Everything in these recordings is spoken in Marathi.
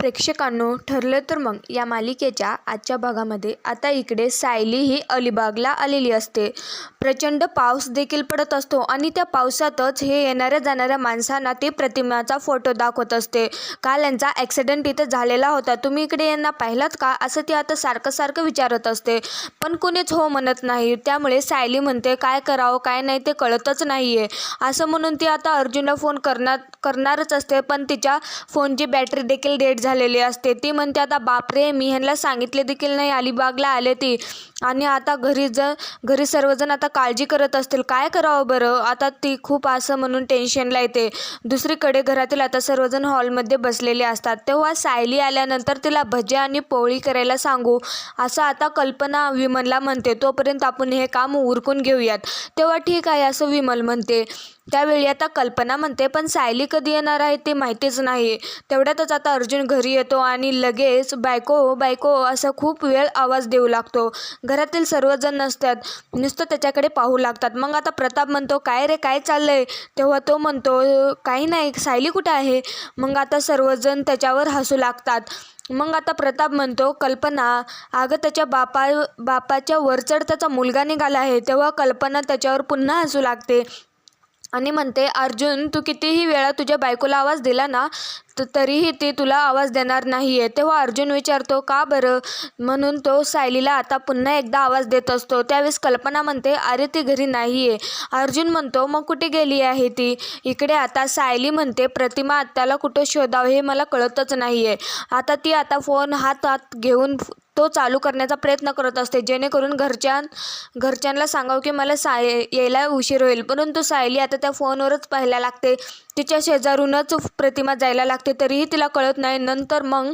प्रेक्षकांनो ठरलं तर मग या मालिकेच्या आजच्या भागामध्ये. आता इकडे सायली ही अलिबागला आलेली असते. प्रचंड पाऊस देखील पडत असतो आणि त्या पावसातच हे येणाऱ्या जाणाऱ्या माणसांना ती प्रतिमाचा फोटो दाखवत असते. काल यांचा ॲक्सिडेंट इथं झालेला होता. तुम्ही इकडे यांना पाहिलात का? असं ती आता सारखं सारखं विचारत असते. पण कुणीच हो म्हणत नाही. त्यामुळे सायली म्हणते काय करावं काय नाही ते कळतच नाही आहे असं म्हणून ती आता अर्जुनला फोन करणार करणारच असते. पण तिच्या फोनची बॅटरी देखील डेट झालेली असते. ती म्हणते आता बापरे मी ह्यांना सांगितले देखील नाही. अलिबागला आले ती. आणि आता घरी ज घरी सर्वजण आता काळजी करत असतील. काय करावं बरं? आता ती खूप असं म्हणून टेन्शनला येते. दुसरीकडे घरातील आता सर्वजण हॉलमध्ये बसलेले असतात. तेव्हा सायली आल्यानंतर तिला भजे आणि पोळी करायला सांगू. असं आता कल्पना विमलला म्हणते. तोपर्यंत आपण हे काम उरकून घेऊयात. तेव्हा ठीक आहे असं विमल म्हणते. त्यावेळी आता कल्पना म्हणते पण सायली कधी येणार आहे ते माहितीच नाही. तेवढ्यातच आता अर्जुन घरी येतो आणि लगेच बायको बायको असा खूप वेळ आवाज देऊ लागतो. घरातील सर्वजण नसतात. नुसतं त्याच्याकडे पाहू लागतात. मग आता प्रताप म्हणतो काय रे काय चाललंय? तेव्हा तो म्हणतो काही नाही सायली कुठे आहे? मग आता सर्वजण त्याच्यावर हसू लागतात. मग आता प्रताप म्हणतो कल्पना अगं त्याच्या बापा बापाच्या वरचढ त्याचा मुलगा निघाला आहे. तेव्हा कल्पना त्याच्यावर पुन्हा हसू लागते. आणि म्हणते अर्जुन तू कितीही वेळा तुझ्या बायकोला आवाज दिला ना तर तरीही ती तुला आवाज देणार नाही आहे तेव्हा अर्जुन विचारतो का बरं? म्हणून तो सायलीला आता पुन्हा एकदा आवाज देत असतो. त्यावेळेस कल्पना म्हणते अरे ती घरी नाही आहे अर्जुन म्हणतो मग कुठे गेली आहे ती? इकडे आता. सायली म्हणते प्रतिमा आत्याला कुठं शोधावं हे मला कळतच नाही आहे आता ती आता फोन हातात घेऊन तो चालू करण्याचा प्रयत्न करत असते. जेणेकरून घरच्यां घरच्यांना सांगावं की मला साय यायला उशीर होईल. परंतु सायली आता त्या फोनवरच पाहायला लागते. तिच्या शेजारूनच प्रतिमा जायला लागते. तरीही तिला कळत नाही. नंतर मग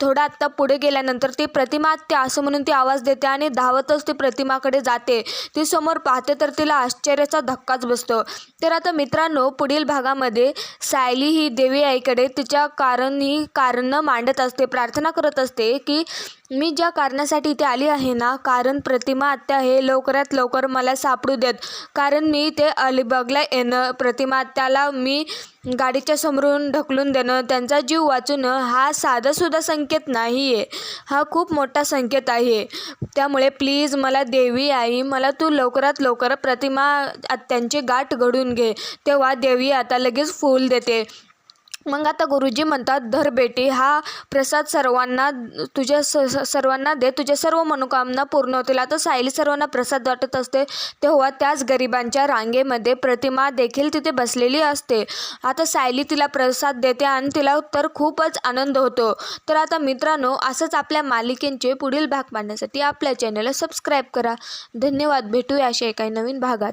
थोडा आत्ता पुढे गेल्यानंतर ती प्रतिमा आत्या असं म्हणून ती आवाज देते आणि धावतच ती प्रतिमाकडे जाते. ती समोर पाहते तर तिला आश्चर्याचा धक्काच बसतो. तर आता मित्रांनो पुढील भागामध्ये सायली ही देवी आईकडे तिच्या कारण ही कारणं मांडत असते प्रार्थना करत असते की मी ज्या कारणासाठी इथे आली आहे ना कारण प्रतिमा आत्या हे लवकरात लवकर मला सापडू देत. कारण मी ते अलिबागला येणं प्रतिमा आत्याला मी गाडीच्या समोरून ढकलून देणं त्यांचा जीव वाचवणं हा साधासुद्धा संकेत नाही आहे हा खूप मोठा संकेत आहे. त्यामुळे प्लीज मला देवी आई मला तू लवकरात लवकर प्रतिमा आत्यांची गाठ घडून घे. तेव्हा देवी आता लगेच फूल देते. मग आता गुरुजी म्हणतात धर बेटी हा प्रसाद सर्वांना तुझ्या स सर्वांना दे. तुझ्या सर्व मनोकामना पूर्ण होतील. आता सायली सर्वांना प्रसाद वाटत असते तेव्हा त्याच गरिबांच्या रांगेमध्ये प्रतिमा देखील तिथे बसलेली असते. आता सायली तिला प्रसाद देते आणि तिला तर खूपच आनंद होतो. तर आता मित्रांनो असंच आपल्या मालिकेंचे पुढील भाग मांडण्यासाठी आपल्या चॅनलला सबस्क्राईब करा. धन्यवाद. भेटूया अशा एका नवीन भागात.